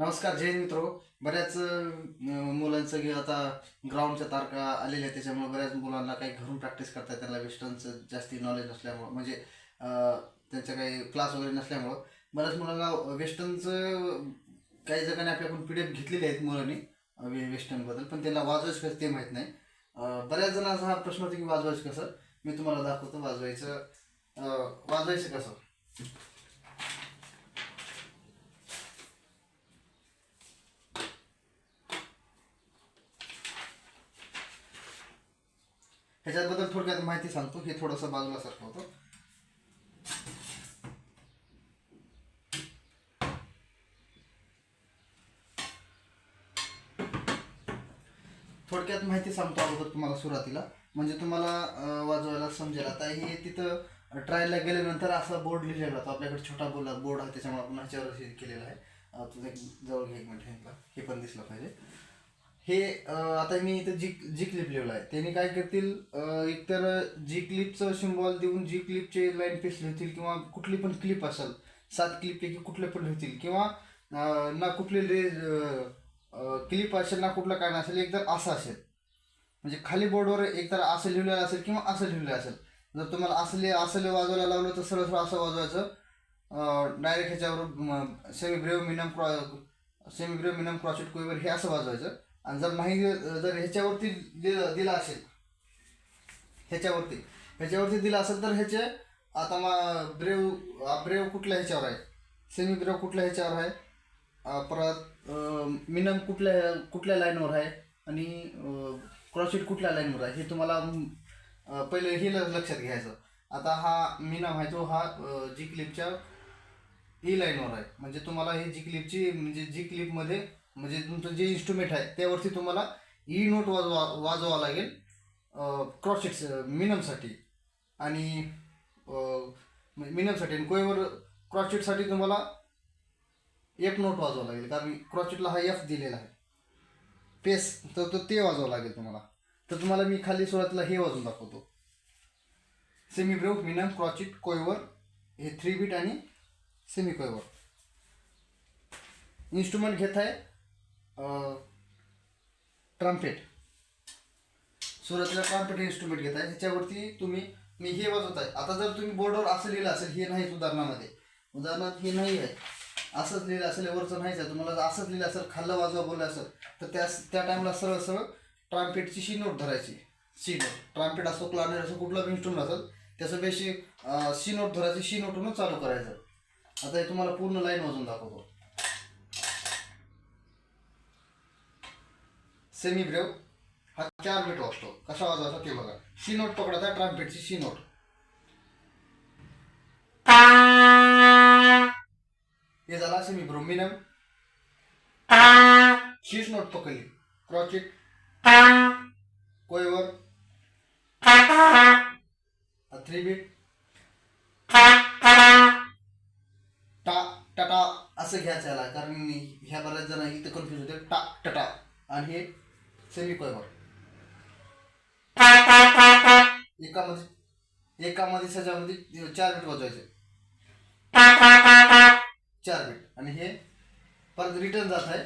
नमस्कार जय हिंद मित्रो. बऱ्याच मुलांचं की आता ग्राउंडच्या तारखा आलेल्या आहेत त्याच्यामुळे बऱ्याच मुलांना काही घरून प्रॅक्टिस करतात त्यांना वेस्टर्नचं जास्ती नॉलेज नसल्यामुळं म्हणजे त्यांचा काही क्लास वगैरे नसल्यामुळं बऱ्याच मुलांना वेस्टर्नचं काही जगाने आपल्याकडून पी डी एफ घेतलेली आहेत मुलांनी वे- वेस्टर्नबद्दल पण त्यांना वाजवायचं कसं ते माहीत नाही. बऱ्याच जणांचा हा प्रश्न होता की वाजवायचं कसं? मी तुम्हाला दाखवतो वाजवायचं वाजवायचं कसं? ह्याच्याबद्दल थोडक्यात माहिती सांगतो. हे थोडंसं बाजूला सरकवतो थोडक्यात माहिती सांगतो अगोदर तुम्हाला सुरुवातीला. म्हणजे तुम्हाला वाजवायला समजेल. आता हे तिथं ट्रायलला गेल्यानंतर असा बोर्ड लिहिलेला होता. आपल्याकडे छोटा बोला बोर्ड आहे त्याच्यामुळे आपण ह्याच्यावर केलेला आहे. तुझं जवळ घे एक मिनिट हे पण दिसलं पाहिजे. हे आता मी इथं जी जी क्लिप लिहिलं आहे त्यांनी काय करतील एकतर जी क्लिपचं सिम्बॉल देऊन जी क्लिपचे लाईन पेस्ट लिहितील किंवा कुठली पण क्लिप असेल सात क्लिपपैकी कुठले पण लिहतील किंवा ना कुठले रे क्लिप असेल ना कुठलं काय नसेल एकतर असं असेल. म्हणजे खाली बोर्डवर एकतर असं लिहिलेलं असेल किंवा असं लिहिलेलं असेल. जर तुम्हाला असले असले वाजवायला लावलं तर सरळ सरळ असं वाजवायचं. डायरेक्ट ह्याच्यावर semi breve minim crotchet semi breve minim crotchet कोईवर हे असं वाजवायचं. आणि जर नाही जर ह्याच्यावरती दिलं दिला असेल ह्याच्यावरती ह्याच्यावरती दिला असेल तर ह्याचे आता मग ब्रेव ब्रेव कुठल्या ह्याच्यावर आहे? सेमी ब्रेव कुठल्या ह्याच्यावर आहे? परत मिनम कुठल्या कुठल्या लाईनवर आहे? आणि क्रॉशिट कुठल्या लाईनवर आहे? हे तुम्हाला पहिले हे ल- लक्षात घ्यायचं. आता हा मिनम आहे तो हा जी क्लिपच्या ई लाईनवर आहे. म्हणजे तुम्हाला हे जी क्लिपची म्हणजे जी क्लिपमध्ये म्हणजे तुमचं जे इन्स्ट्रुमेंट आहे त्यावरती तुम्हाला ई नोट वाजवा वाजवावा लागेल क्रॉशिट मिनमसाठी आणि मिनमसाठी म्हणजे आणि कोयवर क्रॉचिटसाठी तुम्हाला एक नोट वाजवावं लागेल कारण क्रॉचिटला हा एफ दिलेला आहे. पेस तर तो ते वाजवावं लागेल तुम्हाला. तर तुम्हाला मी खाली सुरुवातीला हे वाजवून दाखवतो. सेमी ब्रेव मिनम क्रॉचिट कोयवर हे थ्री बीट आणि सेमी कोयवर इन्स्ट्रुमेंट घेत आहे ट्रम्पेट सुरुवातीला ट्रम्पेट इन्स्ट्रुमेंट घेत आहे ह्याच्यावरती तुम्ही मी हे वाजवत आहे आता जर तुम्ही बोर्डवर असं लिहिलं असेल हे नाही उदाहरणामध्ये. उदाहरणात हे नाही आहे. असंच लिहिलं असेल वरचं नाहीच आहे. तुम्हाला जर असंच लिहिलं असेल खाल्लं वाजवा बोललं असेल तर त्या त्या टाईमला सरळ सरळ ट्राम्पेटची शी नोट धरायची. सी नोट ट्राम्पेट असो क्लानेट असो कुठला पण इन्स्ट्रुमेंट असेल त्याचं बेशी सी नोट धरायची सी नोटूनच चालू करायचं. आता हे तुम्हाला पूर्ण लाईन वाजून दाखवतो. सेमी ब्रेव हा चार बीट वाजतो कसा वाजवायचा ते बघा. सी नोट पकडायचा ट्राम्पेटची सी नोट हे झाला सेमी ब्रो मिनम. शीच नोट पकडली क्रॉचिट कोयवर थ्री बीट टा टाटा असं घ्यायचं याला. कारण ह्या बऱ्याच जण इथं कन्फ्युज होते टा टटा आणि हे सेमी एकामध्ये एकामध्ये सजामध्ये चार बीट वाजवायचे. चार बीट आणि हे परत रिटर्न जात आहे.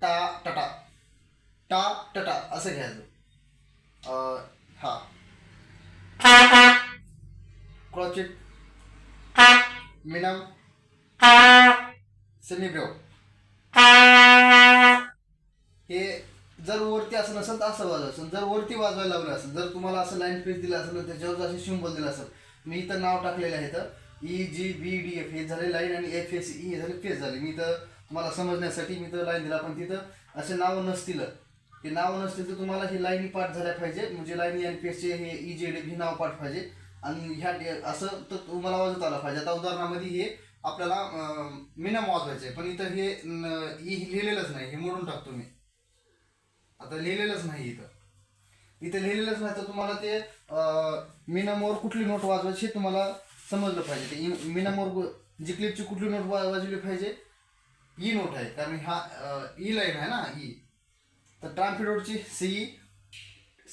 टा टटा. टा टटा. असं घ्यायचं. अं, हा. क्रॉचिट मिनम सेमी ब्रेव हे जर वरती असं नसेल तर असं वाजवायचं. जर वरती वाजवायला लावलं असेल जर तुम्हाला असं लाईन पेज दिलं असेल तर त्याच्यावर असे शिंबल दिलं असेल. मी इथं नाव टाकलेलं आहे इथं. E G B D F हे झाले लाईन आणि एफ एस ई हे झाले फेस झाले. मी तर तुम्हाला समजण्यासाठी मी तर लाईन दिला पण तिथं असे नावं नसतील. हे नावं नसतील तर तुम्हाला हे लाईनी पाठ झाल्या पाहिजे. म्हणजे लाईनी e आणि एसचे हे ई जे डी हे नाव पाठ पाहिजे. आणि ह्या असं तर तुम्हाला वाजवत आलं पाहिजे. आता उदाहरणामध्ये हे आपल्याला मिनम वाजवायचं आहे पण इथं हे ई e लिहिलेलंच नाही. हे मोडून टाकतो मी. आता लिहिलेलंच नाही इथं. इथं लिहिलेलंच नाही तर तुम्हाला ते मिनामोर कुठली नोट वाजवायची तुम्हाला समजलं पाहिजे. ते मिनामोर मिनमवर जी क्लिपची कुठली नोट वाजवली पाहिजे ई नोट आहे. कारण हा ई लाईन आहे ना ई. तर ट्राम्पिडोटची सी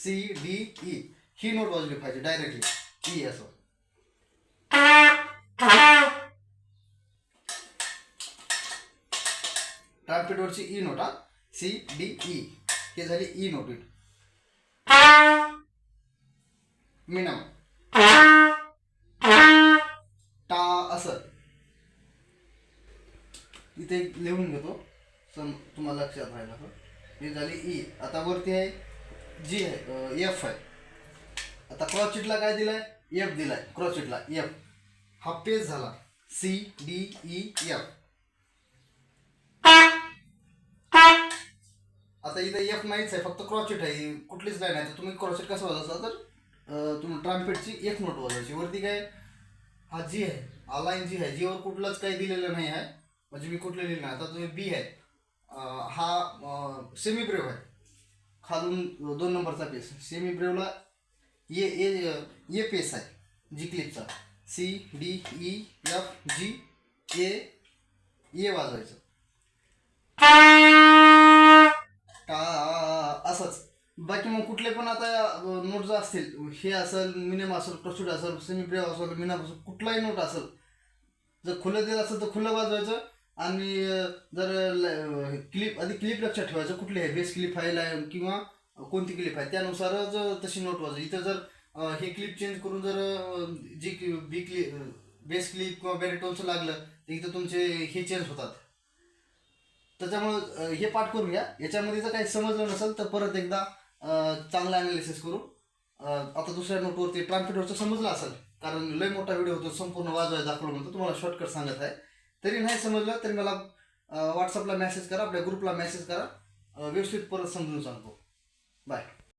सी डी ई. ही नोट वाजवली पाहिजे डायरेक्टली. ई असं. ट्राम्पेटवरची ई नोट हा. C D E. हे झाली ई नोट मिनम टा असं. इथे लिहून घेतो. सम तुम्हाला लक्षात राहायला हे झाली ई e. आता वरती आहे जी आहे एफ आहे. आता क्रॉचिटला काय दिलाय? एफ दिलाय. क्रॉस चिटला एफ हा पेज झाला. सी डी ई एफ आता इथं एफ नाहीच आहे फक्त क्रॉचेट आहे. कुठलीच लाईन आहे तर तुम्ही क्रॉचेट कसं वाजवता तर तुम्ही ट्राम्पेटची एक नोट वाजवायची वरती काय? हा जी आहे. हा लाईन जी आहे. जीवर कुठलंच काही दिलेलं नाही आहे. म्हणजे मी कुठलं लिहिलं नाही. आता तुम्ही बी आहे. हा सेमी ब्रेव आहे. खालून दोन नंबरचा पेस सेमी ब्रेवला ये ए ये पेस आहे. G क्लिपचा C D E F G A A वाजवायचं. का? असंच. बाकी मग कुठले पण आता नोट जर असतील हे असेल मिनिम असेल प्रसूट असेल सेमी प्रिय असेल मिनम असेल कुठलाही नोट असेल जर खुलं दिलं असेल तर खुलं वाजवायचं आणि जर क्लिप आधी क्लिप लक्षात ठेवायचं कुठली आहे बेस क्लिप आहे किंवा कोणती क्लिप आहे त्यानुसारच तशी नोट वाजवायची. इथं जर हे क्लिप चेंज करून जर G B clef bass clef किंवा बॅरिटोनचं लागलं तर इथं तुमचे हे चेंज होतात. त्याच्यामुळं हे पाठ करून घ्या याच्यामध्ये जर काही समजलं नसेल तर परत एकदा चांगलं अनालिसिस करू. आता दुसऱ्या नोटवरती ट्रान्सफिटवरचं समजलं असेल कारण लय मोठा व्हिडिओ होतो संपूर्ण वाजवायला दाखवलं म्हणतो तुम्हाला शॉर्टकट सांगत आहे. तरी नाही समजलं तरी मला व्हॉट्सअपला मेसेज करा आपल्या ग्रुपला मेसेज करा. व्यवस्थित परत समजून सांगतो. बाय